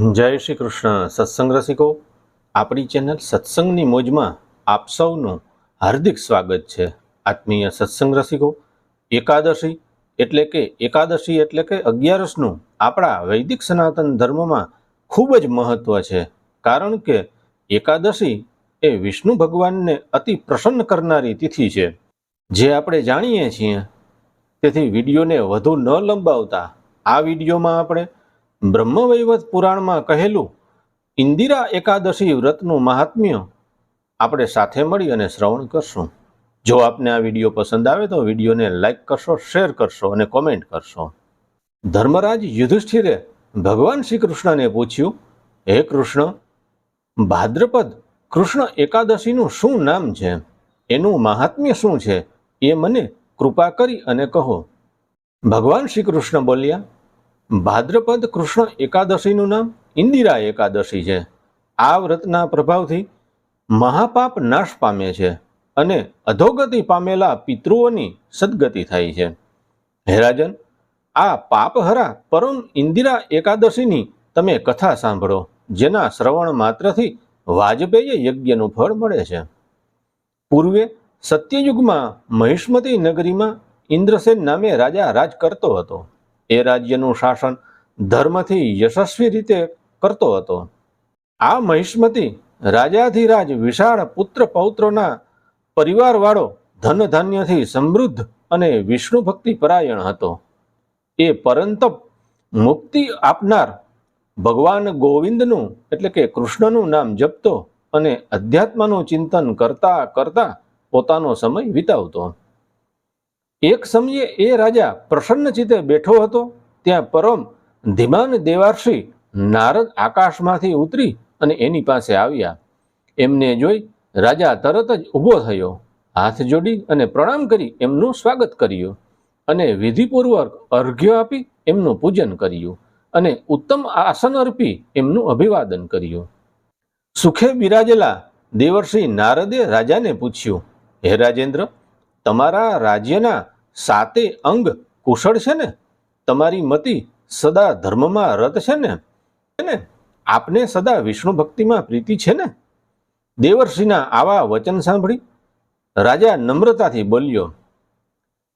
જય શ્રી કૃષ્ણ. સત્સંગ રસિકો, આપણી ચેનલ સત્સંગની મોજમાં આપ સૌનું હાર્દિક સ્વાગત છે. આત્મીય સત્સંગ રસિકો, એકાદશી એટલે કે એકાદશી એટલે કે અગિયારસનું આપણા વૈદિક સનાતન ધર્મમાં ખૂબ જ મહત્વ છે. કારણ કે એકાદશી એ વિષ્ણુ ભગવાનને અતિ પ્રસન્ન કરનારી તિથિ છે. જે આપણે જાણીએ છીએ. તેથી વિડીયોને વધુ ન લંબાવતા આ વિડીયોમાં આપણે બ્રહ્મવૈવત પુરાણમાં કહેલું, ઇન્દિરા એકાદશી વ્રતનું મહાત્મ્ય આપણે સાથે મળી અને શ્રવણ કરશું. જો આપને આ વીડિયો પસંદ આવે તો વિડીયોને લાઇક કરશો, શેર કરશો અને કોમેન્ટ કરશો. ધર્મરાજ યુધિષ્ઠિરે ભગવાન શ્રી કૃષ્ણને પૂછ્યું, હે કૃષ્ણ, ભાદ્રપદ કૃષ્ણ એકાદશીનું શું નામ છે? એનું મહાત્મ્ય શું છે? એ મને કૃપા કરી અને કહો. ભગવાન શ્રી કૃષ્ણ બોલ્યા ભાદ્રપદ કૃષ્ણ એકાદશીનું નામ ઇન્દિરા એકાદશી છે. આ વ્રતના પ્રભાવથી મહાપાપ નાશ પામે છે અને અધોગતિ પામેલા પિતૃઓની સદગતિ થાય છે. હે રાજન, આ પાપહરા પરમ ઇન્દિરા એકાદશીની તમે કથા સાંભળો, જેના શ્રવણ માત્રથી વાજપેયી યજ્ઞનું ફળ મળે છે. પૂર્વે સત્યયુગમાં મહિષ્મતી નગરીમાં ઇન્દ્રસેન નામે રાજા રાજ કરતો હતો. એ રાજ્યનું શાસન ધર્મથી યશસ્વી રીતે કરતો હતો. આ મહિષ્મતી રાજાધિરાજ વિશાળ પુત્ર પૌત્રોના પરિવારવાળો ધન ધાન્યથી સમૃદ્ધ અને વિષ્ણુ ભક્તિ પરાયણ હતો. એ પરંતપ મુક્તિ આપનાર ભગવાન ગોવિંદનું એટલે કે કૃષ્ણનું નામ જપતો અને અધ્યાત્મનું ચિંતન કરતા કરતા પોતાનો સમય વિતાવતો. એક સમયે એ રાજા પ્રસન્ન ચિત્તે બેઠો હતો, ત્યાં પરમ ધીમાન દેવાર્ષી નારદ આકાશમાંથી ઉતરી અને એની પાસે આવ્યા. એમને જોઈ રાજા તરત જ ઊભો થયો, હાથ જોડી અને પ્રણામ કરી એમનું સ્વાગત કર્યું અને વિધિપૂર્વક અર્ઘ્ય આપી એમનું પૂજન કર્યું અને ઉત્તમ આસન અર્પી એમનું અભિવાદન કર્યું. સુખે બિરાજેલા દેવર્ષિ નારદે રાજાને પૂછ્યું, હે રાજેન્દ્ર તમારા રાજ્યના સાતે અંગ કુશળ છે ને? તમારી મતિ સદા ધર્મમાં રત છે ને? ને? આપને સદા વિષ્ણુ ભક્તિમાં પ્રીતિ છે ને? દેવર્ષિના આવા વચન સાંભળી. રાજા નમ્રતાથી બોલ્યો,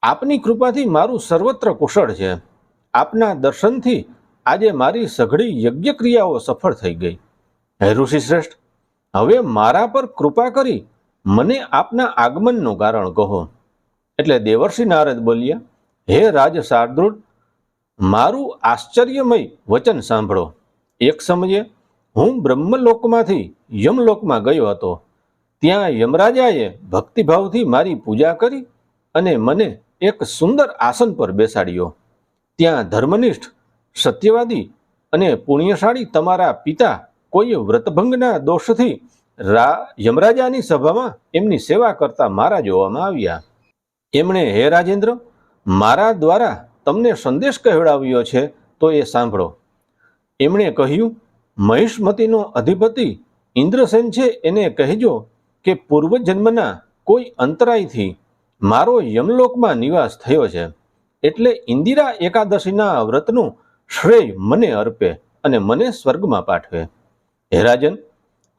આપની કૃપાથી મારું સર્વત્ર કુશળ છે. આપના દર્શનથી આજે મારી સઘળી યજ્ઞ ક્રિયાઓ સફળ થઈ ગઈ. હે ઋષિ શ્રેષ્ઠ, હવે મારા પર કૃપા કરી મને આપના આગમનનું કારણ કહો. એટલે દેવર્ષિ નારદ બોલ્યા, હે રાજ શાર્દૃઢ મારું આશ્ચર્યમય વચન સાંભળો. એક સમયે હું બ્રહ્મલોકમાંથી યમલોકમાં ગયો હતો. ત્યાં યમરાજાએ ભક્તિભાવથી મારી પૂજા કરી અને મને એક સુંદર આસન પર બેસાડ્યો. ત્યાં ધર્મનિષ્ઠ, સત્યવાદી અને પુણ્યશાળી તમારા પિતા કોઈ વ્રતભંગના દોષથી રા યમરાજાની સભામાં એમની સેવા કરતા મારા જોવામાં આવ્યા. એમણે, હે રાજેન્દ્ર, મારા દ્વારા તમને સંદેશ કહેવડાવ્યો છે, તો એ સાંભળો. એમણે કહ્યું, મહિષ્મતીનો અધિપતિ ઇન્દ્રસેન છે, એને કહેજો કે પૂર્વજન્મના કોઈ અંતરાયથી મારો યમલોકમાં નિવાસ થયો છે, એટલે ઇન્દિરા એકાદશીના વ્રતનું શ્રેય મને અર્પે અને મને સ્વર્ગમાં પાઠવે. હે રાજન,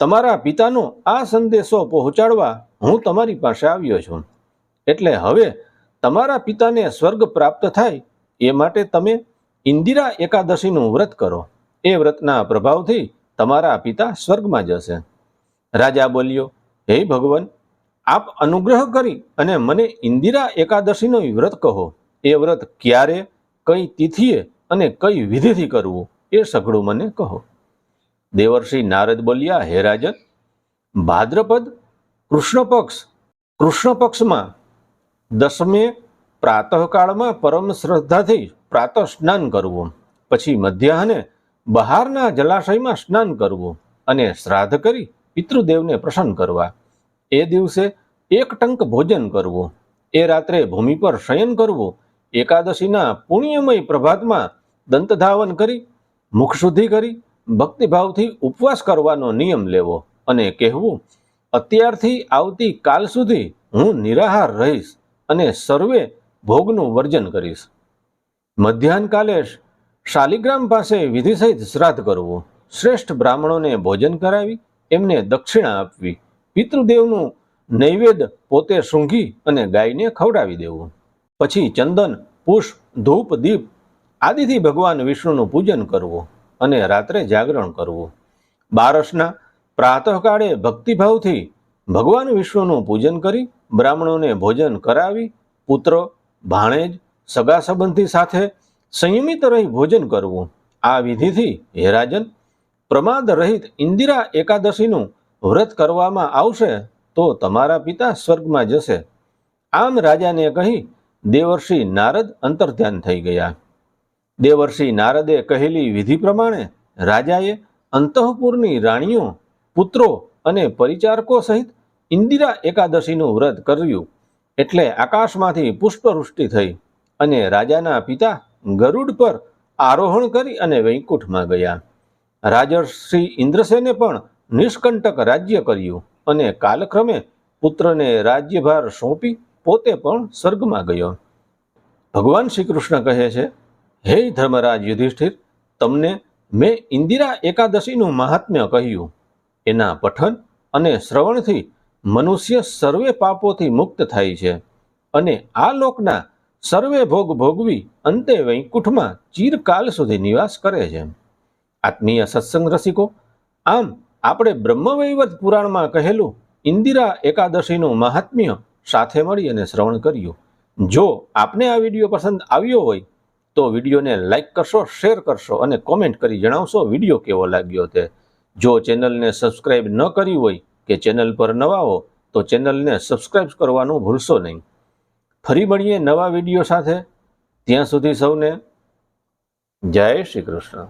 તમારા પિતાનો આ સંદેશો પહોંચાડવા હું તમારી પાસે આવ્યો છું. એટલે હવે તમારા પિતાને સ્વર્ગ પ્રાપ્ત થાય એ માટે તમે ઇન્દિરા એકાદશીનું વ્રત કરો. એ વ્રતના પ્રભાવથી તમારા પિતા સ્વર્ગમાં જશે. રાજા બોલ્યો, હે ભગવાન, આપ અનુગ્રહ કરી અને મને ઇન્દિરા એકાદશીનો વ્રત કહો. એ વ્રત ક્યારે, કઈ તિથિએ અને કઈ વિધિથી કરવું એ સઘળું મને કહો. દેવર્ષિ નારદ બોલ્યા, હે રાજન, ભાદ્રપદ કૃષ્ણ પક્ષ કૃષ્ણ પક્ષમાં દસમે પ્રાતઃકાળમાં પરમ શ્રદ્ધાથી પ્રાતઃ સ્નાન કરવું. પછી મધ્યાહને બહારના જલાશયમાં સ્નાન કરવું અને શ્રાદ્ધ કરી પિતૃદેવને પ્રસન્ન કરવા. એ દિવસે એક ટંક ભોજન કરવું. એ રાત્રે ભૂમિ પર શયન કરવું. એકાદશીના પુણ્યમય પ્રભાતમાં દંતધાવન કરી, મુખ શુદ્ધિ કરી, ભક્તિભાવથી ઉપવાસ કરવાનો નિયમ લેવો અને કહેવું, અત્યારથી આવતી કાલ સુધી હું નિરાહાર રહીશ. અને સર્વે ભોગનું વર્જન કરીશ. મધ્યાહન કાલે શાલિગ્રામ પાસે વિધિ સહિત શ્રાદ્ધ કરવું. શ્રેષ્ઠ બ્રાહ્મણોને ભોજન કરાવી, એમને દક્ષિણા આપવી. પિતૃદેવનું નૈવેદ્ય પોતે સૂંઘી અને ગાયને ખવડાવી દેવું. પછી ચંદન, પુષ્પ, ધૂપ, દીપ આદિથી ભગવાન વિષ્ણુનું પૂજન કરવું અને રાત્રે જાગરણ કરવું. બારસના પ્રાતઃકાળે ભક્તિભાવથી ભગવાન વિષ્ણુનું પૂજન કરી, બ્રાહ્મણોને ભોજન કરાવી, પુત્ર, ભાણેજ, સગા સંબંધી સાથે સંયમિત રહી ભોજન કરવું. આ વિધિથી હે રાજન, પ્રમાદ રહિત ઇન્દિરા એકાદશીનું વ્રત કરવામાં આવશે તો તમારા પિતા સ્વર્ગમાં જશે. આમ રાજાને કહી, દેવર્ષિ નારદ અંતર્ધ્યાન થઈ ગયા. દેવર્ષિ નારદે કહેલી વિધિ પ્રમાણે રાજાએ અંતઃપુરની રાણીઓ, પુત્રો અને પરિચારકો સહિત ઇન્દિરા એકાદશીનું વ્રત કર્યું એટલે આકાશમાંથી પુષ્પવૃષ્ટિ થઈ અને રાજાના પિતા ગરુડ પર આરોહણ કરી અને વૈકુંઠમાં ગયા. રાજર્ષિ ઇન્દ્રસેને પણ નિષ્કંટક રાજ્ય કર્યું અને કાલક્રમે પુત્રને રાજ્યભાર સોંપી પોતે પણ સ્વર્ગમાં ગયો. ભગવાન શ્રી કૃષ્ણ કહે છે, હે ધર્મરાજ યુધિષ્ઠિર, તમને મેં ઇન્દિરા એકાદશીનું મહાત્મ્ય કહ્યું. એના પઠન અને શ્રવણથી મનુષ્ય સર્વે પાપોથી મુક્ત થાય છે અને આ લોકના સર્વે ભોગ ભોગવી અંતે વૈકુંઠમાં ચિરકાલ સુધી નિવાસ કરે છે. આત્મીય સત્સંગ રસિકો, આમ આપણે બ્રહ્મવૈવત પુરાણમાં કહેલું ઇન્દિરા એકાદશીનું મહાત્મ્ય સાથે મળી અને શ્રવણ કર્યું. જો આપને આ વીડિયો પસંદ આવ્યો હોય તો વિડીયોને લાઇક કરશો, શેર કરશો અને કોમેન્ટ કરી જણાવશો વીડિયો કેવો લાગ્યો તે. જો ચેનલને સબસ્ક્રાઈબ ન કરી હોય કે ચેનલ પર નવા તો ચેનલને સબસ્ક્રાઈબ કરવાનું ભૂલશો નહીં. ફરી મળીએ નવા વીડિયો સાથે. ત્યાં સુધી સૌને જય શ્રી કૃષ્ણ.